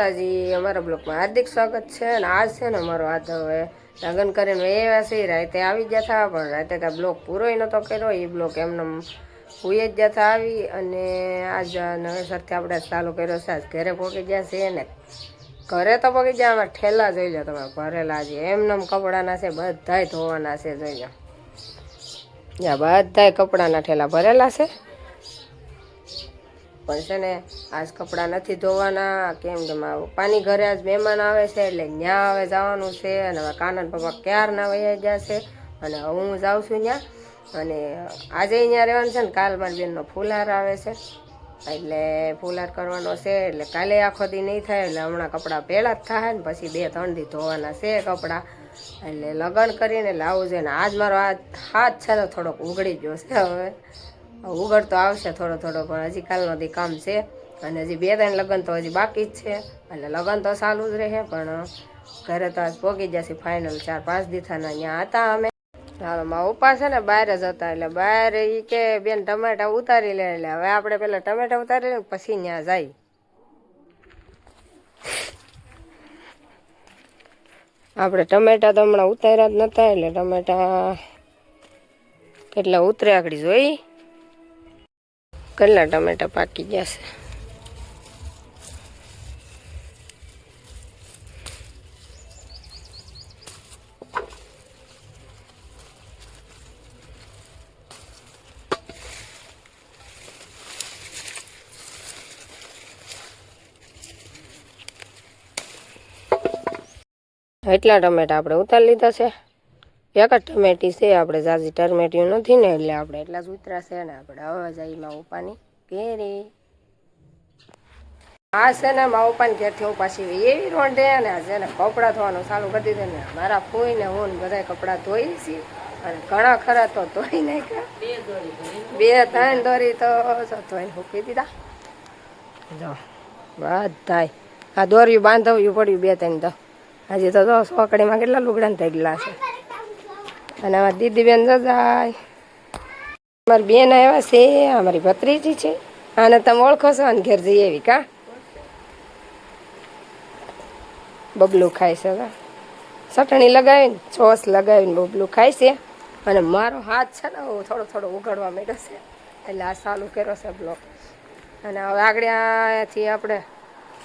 માતાજી, અમારા બ્લોકમાં હાર્દિક સ્વાગત છે અને આજ છે ને અમારો હાથ હવે લગ્ન કરીને એવા છે રાતે આવી ગયા હતા પણ રાતે કાંઈ બ્લોક પૂરો નહોતો કર્યો. એ બ્લોક એમને હુઈ જ હતા આવી અને આજ નવેસરથી આપણે ચાલુ કર્યો છે. આજ ઘરે પહોંચી ગયા છે ને ઘરે તો પહોંચી ગયા આમાં ઠેલા જોઈ લો તમે ભરેલા છે એમને કપડાના છે, બધાય ધોવાના છે, જોઈ લો. બધાય કપડાના ઠેલા ભરેલા છે. પણ છે ને, આજ કપડાં નથી ધોવાના, કેમ કે પાણી ઘરે આજ મહેમાન આવે છે, એટલે ત્યાં હવે જવાનું છે, અને હવે કાનન પપ્પા ક્યારના વયા ગયા છે, અને હું જાઉં છું ત્યાં અને આજે અહીંયા રહેવાનું છે ને, કાલ મારી બેનનો ફૂલહાર આવે છે. એટલે ફૂલહાર કરવાનો છે, એટલે કાલે આખો દી નહીં થાય, એટલે હમણાં કપડાં પહેલાં જ થાય ને, પછી બે ત્રણ દી ધોવાના છે કપડાં. એટલે લગ્ન કરીને લાવું છે, ને આજ મારો આ હાથ છે ને, થોડોક ઉઘડી ગયો છે હવે. ઉગડ તો આવશે થોડો થોડો, પણ હજી કાલનો દી કામ છે. અને હજી બે ત્રણ લગ્ન તો હજી બાકી જ છે. એટલે લગ્ન તો ચાલુ જ રહે, પણ ઘરે તો આજ પોગી જશે ફાઇનલ ચાર પાંચ દીથાના. અહીંયા હતા અમે. હાલો, મા ઉપા છે ને બહાર જ હતા, એટલે બહાર એ કે બેન ટમેટા ઉતારી લે, એટલે હવે આપણે પેલા ટમેટા ઉતારી લે પછી ત્યાં જાય. આપણે ટમેટા તો હમણાં ઉતાર્યા જ નતા, એટલે ટમેટા કેટલા ઉતરે આગળ જોઈ. કેટલા ટમેટા પાકી ગયા છે. એટલા ટમેટા આપણે ઉતારી લીધા છે. એક જ ટમેટી છે, આપણે ઝાઝી ટમેટીઓ નથી ને, એટલે આપણે એટલા જ ઉતરા છે ને, આપણે હવે જઈમાં ઉપાની ઘેરે. આ છે ને મા ઉપાની ઘેરથી હું પાછી એવી રોંઢે ને આ છે ને કપડાં ધોવાનું ચાલુ કરી દીધું ને, મારા ફોઈ ને હું બધા કપડાં ધોઈ છે અને ઘણા ખરા તો ધોઈ નાખ્યા. બે ત્રણ દોરી તો ધોઈને મૂકી દીધા. જો, બધાય. આ દોર્યું બાંધવ્યું પડ્યું બે ત્રણ તો. હજી તો સોકડીમાં કેટલા લુગડા થઈ ગયેલા છે. અને અમારી દીદીબેન જજાય જાય અમારી બેન આવ્યા છે, અમારી ભત્રીજી છે. અને તમે ઓળખો છો અને ઘેર જઈએ એવી કા? બબલું ખાય છે ચટણી લગાવીને, ચોસ લગાવીને બબલું ખાય છે. અને મારો હાથ છે ને થોડો થોડો ઉઘાડવા માંડ્યો છે. એટલે આ ચાલુ કર્યો છે બ્લોક. અને હવે આગળથી આપણે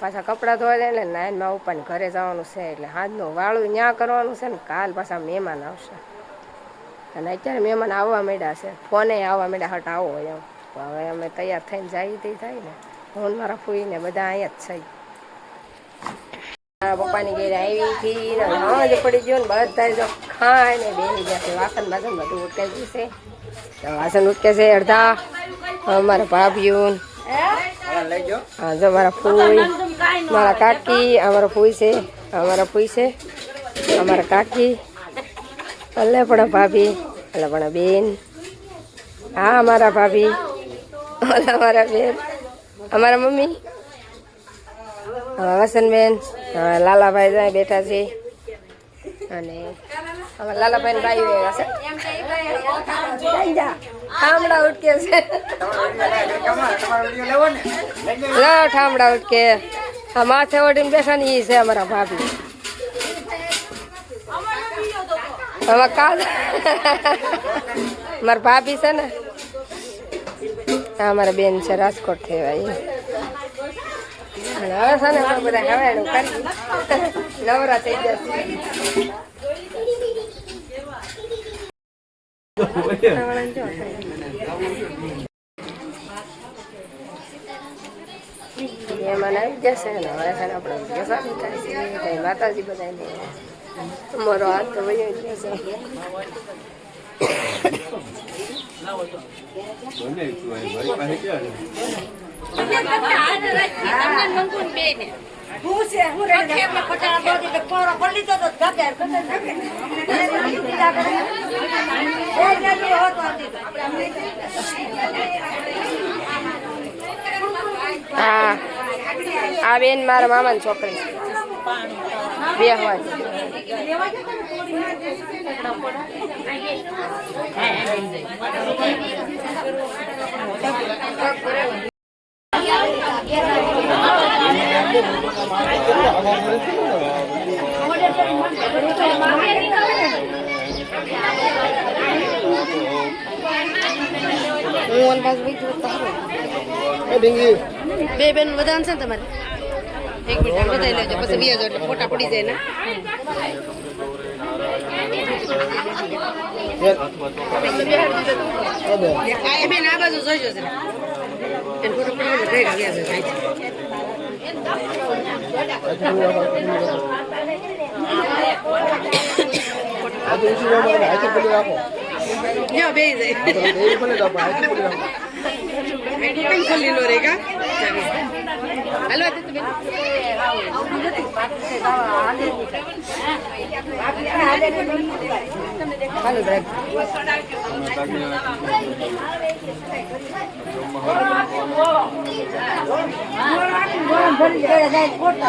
પાછા કપડાં ધોવા જાય એટલે ઉપર ઘરે જવાનું છે. એટલે હાથનું વાળું ત્યાં કરવાનું છે ને, કાલ પાછા મહેમાન આવશે. અને અત્યારે મહેમાન આવવા માંડ્યા છે. ફોને આવવા માંડ્યા હટ આવો એમ. હવે અમે તૈયાર થઈને જાય તે થાય ને. હું મારા ફૂઈને બધા અહીંયા જ છે. મારા પપ્પાની ઘેર આવી હતી ને હાજ પડી ગયો ને બધા જો ખાય ને બેસી જશે વાસણ બાસણ બધું ઉટકે જશે તો વાસણ ઉટકે છે અડધા. અમારા ભાભીઓન હા જો મારા ફૂઈ મારા કાકી અમારા ફૂઈ છે અમારા ફૂઈ છે અમારા કાકી. અલે પણ ભાભી અલે પણ બેન. હા અમારા ભાભી. ઓલા અમારા બેન. અમારા મમ્મી. વસનબેન લાલાભાઈ જાય બેઠા છે. અને અમારા લાલાભાઈ ભાઈ આવ્યા છે. ઠામડા ઉટકે છે. ઠામડા ઉટકે. માથે ઓઢીને બેઠા ને એ છે અમારા ભાભી. હવે કાલ. મારા ભાભી છે ને, આ મારા બેન છે, રાજકોટથી હવે છે ને બધા કરી નવરા થઈ જશે માતાજી બધાને. અમારો હાથ તો વયો હા આ બેન મારા મામાની છોકરી બે હોય. હું ઓન પાસ વઈ જઉં તો સારું. બે બેન વધારે છે તમારે એક મિનિટ બતાવી લેજો પછી બે એટલે ફોટા પડી જાય ને. બેન આ બાજુ જોઈજો જરા. એને ફોટો પડી જાય એટલે ભેગા થાય લ્યો બે જાય. एडिटिंग कर लो रेगा हेलो आते तुम्हें हेलो ड्राइव मोरा मोरा भर गया जाए कोटा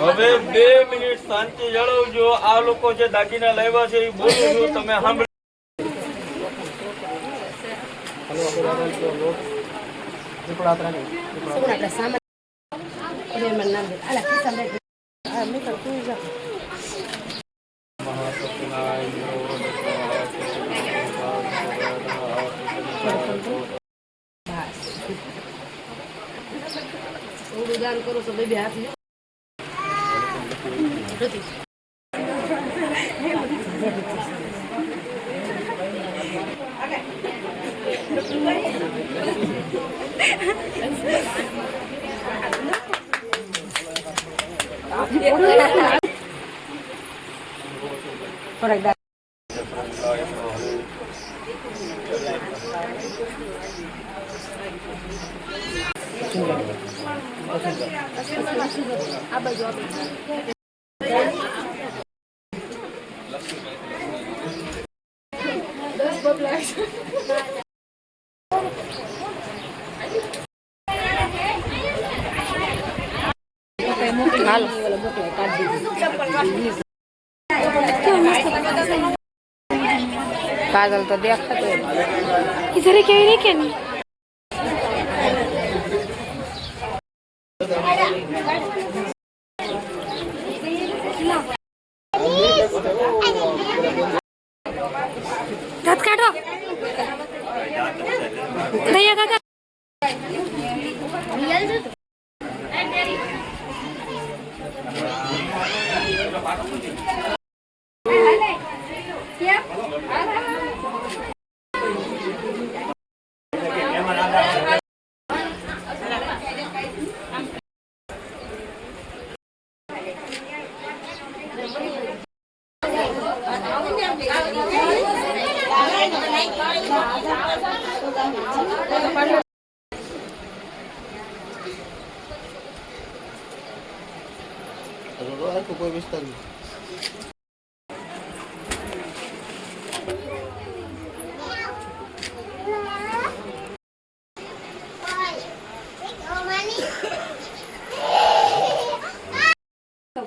હવે બે મિનિટ શાંતિ જળવજો. આ લોકો જે દાગીના લાવ્યા છે એ બોલું છું તમે સાંભળી. લે થોડું દાન કરો તો બે બે હાથ લ્યો. નથી. થોડાક દાળ. હાલો काजल तर देखत इधर केळी नाही केली.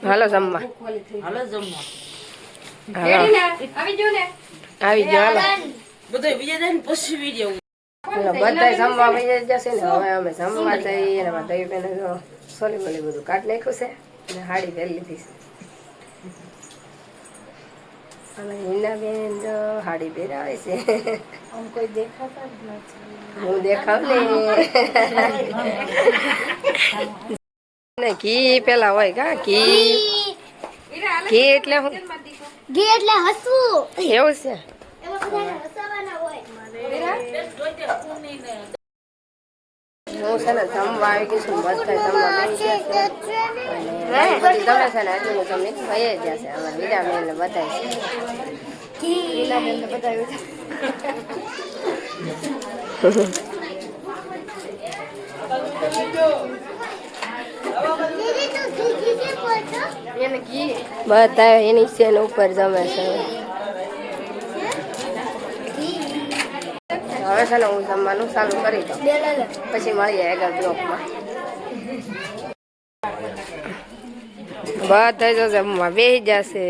હાલો જમવા. હાલો જમવા. હાલો આવી જો હાલો. બધે વિજય જાય પછી વિડિયો બધા જમવા વહી જશે ને. હવે અમે જમવા જઈએ ને દઈ બેન જો સોલી બોલી બધું કાઢ નાખ્યું છે અને હાડી પહેરી લીધી છે. અને હિનાબેન જો હાડી પહેરાવે છે. હું દેખાવ ને. ને ઘી પેલા હોય કા ઘી. ઘી એટલે હું ઘી એટલે હસવું. એવું છે. હું છે ને જમવા આવી ગઈ છું બધા જમવા બેસી ગયા છે. ને. હજુ જમી ભાઈ જ જશે. આમાં બીજા બેન બધા દીદી તું દીદી કે બોલતો એને ઘી બધા એની સેન ઉપર જમે છે. હવે છે ને હું જમવાનું ચાલુ કરી દઉં. પછી મળીએ આગળ બ્લોકમાં બધા જો જમવા બે જશે.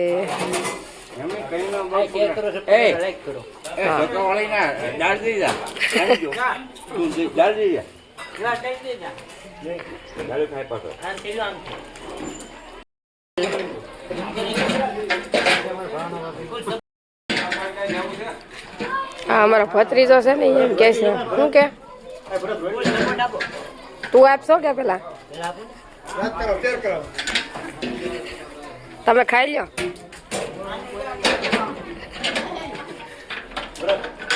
હા, અમારો ભત્રીજો છે ને એમ કે છે. શું કે? તું આપશો કે પેલા? તમે ખાઈ લ્યો.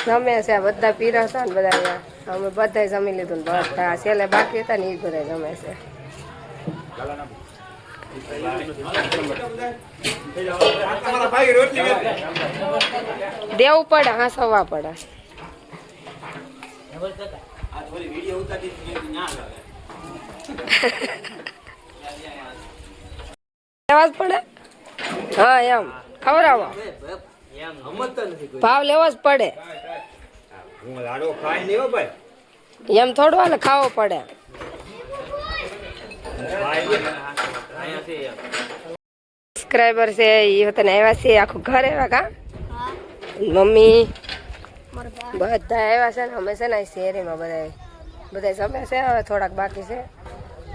જમે છે બધા પીરા હતા ને બધા. અમે બધાય જમી લીધું ને બધા છેલ્લે બાકી હતા ને એ બધા જમે છે. દેવું પડે હસવા પડે. લેવા જ પડે? હા, એમ. ખવડાવો. ભાવ લેવો જ પડે. એમ થોડું હાલ ખાવો પડે. સબસ્ક્રાઈબર છે. એ તને આવ્યા છે આખું ઘર આવ્યા કા? મમ્મી બધા આવ્યા છે ને અમે છે ને શેરીમાં બધા બધા સમય છે હવે થોડાક બાકી છે.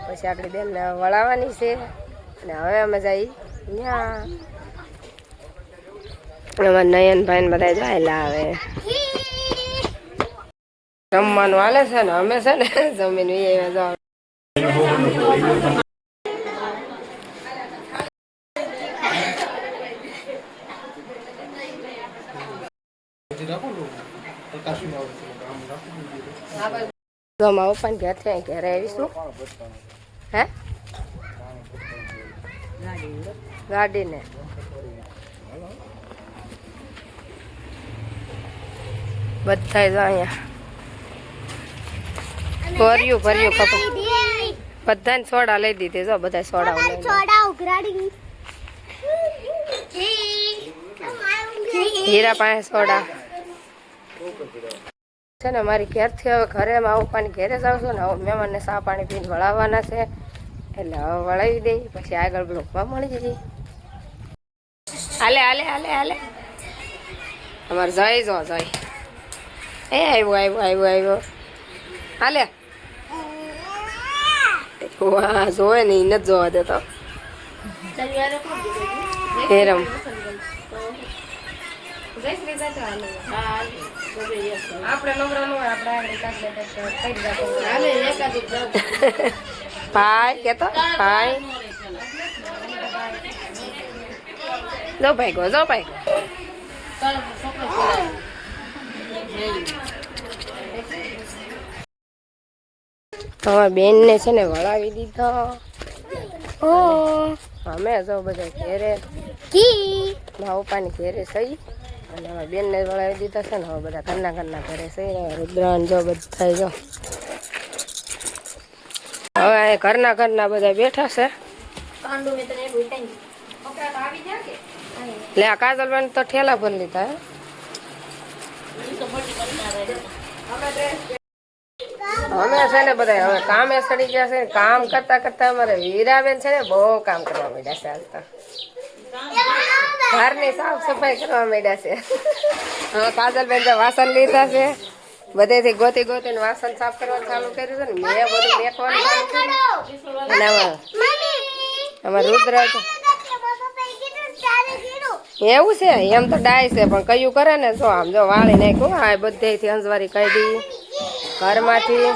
પછી આપણી બેનને વળાવવાની છે. અને હવે અમે જઈ ત્યાં અમારા નયનભાઈ ને બધા જાયેલા આવે. જમવાનું હાલે છે ને? અમે છે ને જમીન આવ્યા જાવ તો મારા ઘેર આવીશું. હે? ગાડીને. બધા જ અહીંયા. ભર્યું ભર્યું ખબર. બધાને સોડા લઈ દીધી. જો બધા સોડા લીધા. ઉઘરાડી. હીરા પાસે સોડા. છે ને મારી ઘેરથી હવે ઘરે આવું પાણી ઘેરે જાઉં છું ને હવે મહેમાનને સા પાણી પીને વળાવવાના છે. એટલે હવે વળાવી દઈ પછી આગળ બ્લોકમાં મળી જઈએ હાલે હાલે હાલે હાલે. અમારે જય જો જય. એ આવ્યો આવ્યો આવ્યો આવ્યો. હાલે. વાહ જોવે ને એને નથી જોવા દેતો. હેરમ. ભાઈ કેતો? ભાઈ. જો ભાઈ ગો જો ભાઈ તમારા બેનને છે ને વળાવી દીધો. અમે જો બધા ઘેરે. કી? મારા પપ્પાની ઘેરે સહી અને અમારા બેનને વળાવી દીધા છે ને હવે બધા ઘરના ઘરના ઘરે સહી રહ્યા. રુદ્રાન જો બધા જો. હવે ઘરના ઘરના બધા બેઠા છે. લે કાજલબેન તો ઠેલા ભરી લીધા હે. અમે છે ને બધા હવે કામે સડી ગયા છે કામ કરતા કરતા અમારે વીરાબેન છે ને બહુ કામ કરવા માંડ્યા છે આજ તો. ઘરની સાફ સફાઈ કરવા માંડ્યા છે. હવે કાજલબેન તો વાસણ લીધા છે. બધેથી ગોતી ગોતીને વાસણ સાફ કરવાનું ચાલુ કર્યું છે ને, મેં બધું મેકવાનું ચાલુ કર્યું. અને અમારે રુદ્ર એવું છે, એમ તો ડાય છે, પણ કયું કરે ને, જો આમ જો વાળી નાખ્યું આ બધેથી અંજવારી કાઢી. ઘરમાંથી.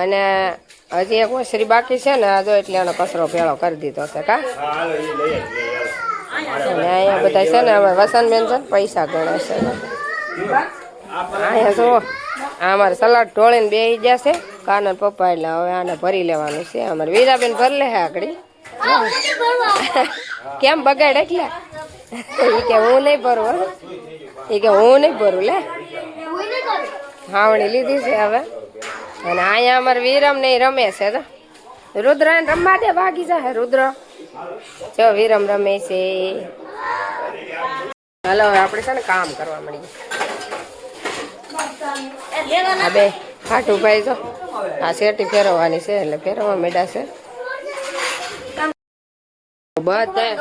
અને હજી એક ઓસરી બાકી છે ને જો એટલે એનો કચરો ભેળો કરી દીધો છે, કા? અને અહીંયા બધા છે ને અમે વસંતબેન છે પૈસા ગણે છે. અહીંયા જુઓ અમારે સલાડ ઢોળીને બે ગયા છે કાનન પપ્પા એટલે હવે આને ભરી લેવાનું છે. અમારે વીરાબેન ભરી લે આગળ. કેમ બગાડ એટલે? એ કે હું નહીં ભરું, હો. એ કે હું નહીં ભરું, લે. હાવણી લીધી છે હવે. અને અહીંયા અમારે વિરમ નહીં રમે છે તો રુદ્ર રમવા દે ભાગી જાય રુદ્ર. જો વિરમ રમે છે. હાલો આપણે છે ને કામ કરવા મળીએ હા બે ભાઈ જો. આ શેટી ફેરવવાની છે, એટલે ફેરવવા મેડા છે. બધા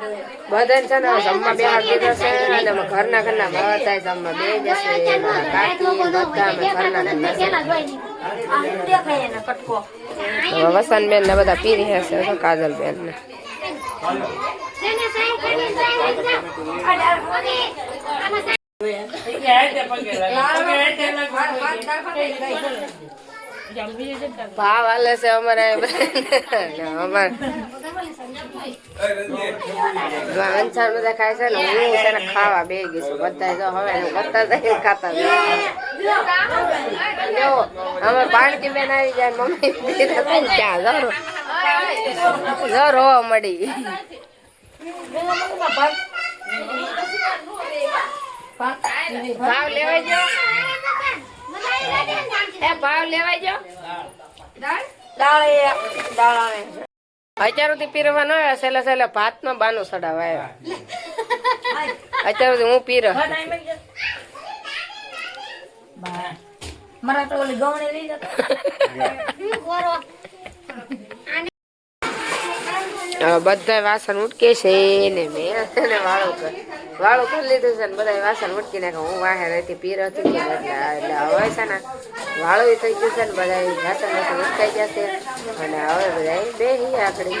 બધા છે ને જમવા બે દીધો છે અને ઘરના ઘરના બધા જમવા બે જશે બધા ઘરના છે. હવે ને બધા પીરી હશે તો કાજલબેન ને. ભાવ હાલે છે અમારે અમારે વંચાણ બધા ખાય છે ને, હું છે ને ખાવા બે ગઈ છું. બધા જો હવે બધા જઈને ખાતા જો અમે પાણકી બેન આવી જાય, મમ્મી ત્યાં ક્યાં જરો? મળી. ભાવ લેવાય જો. ભાવ લેવાય જો. અત્યાર સુધી પીરવા ન આવ્યા છેલ્લે છેલ્લે ભાત નો બાનું સડાવા આવ્યા. અત્યાર સુધી હું પીર મારા તો ઓલી ગવણી લઈ જતો. બધા વાસણ ઉટકે છે ને મેં વાળું કર વાળું કરી લીધું છે ને બધા વાસણ ઉટકી નાખે હું વાહે રહેતી પીર હતી એટલે હવે છે ને વાળું થઈ ગયું છે ને બધા વાસણ વાસણ ઉટકાઈ છે. અને હવે બધા બેહી આકડી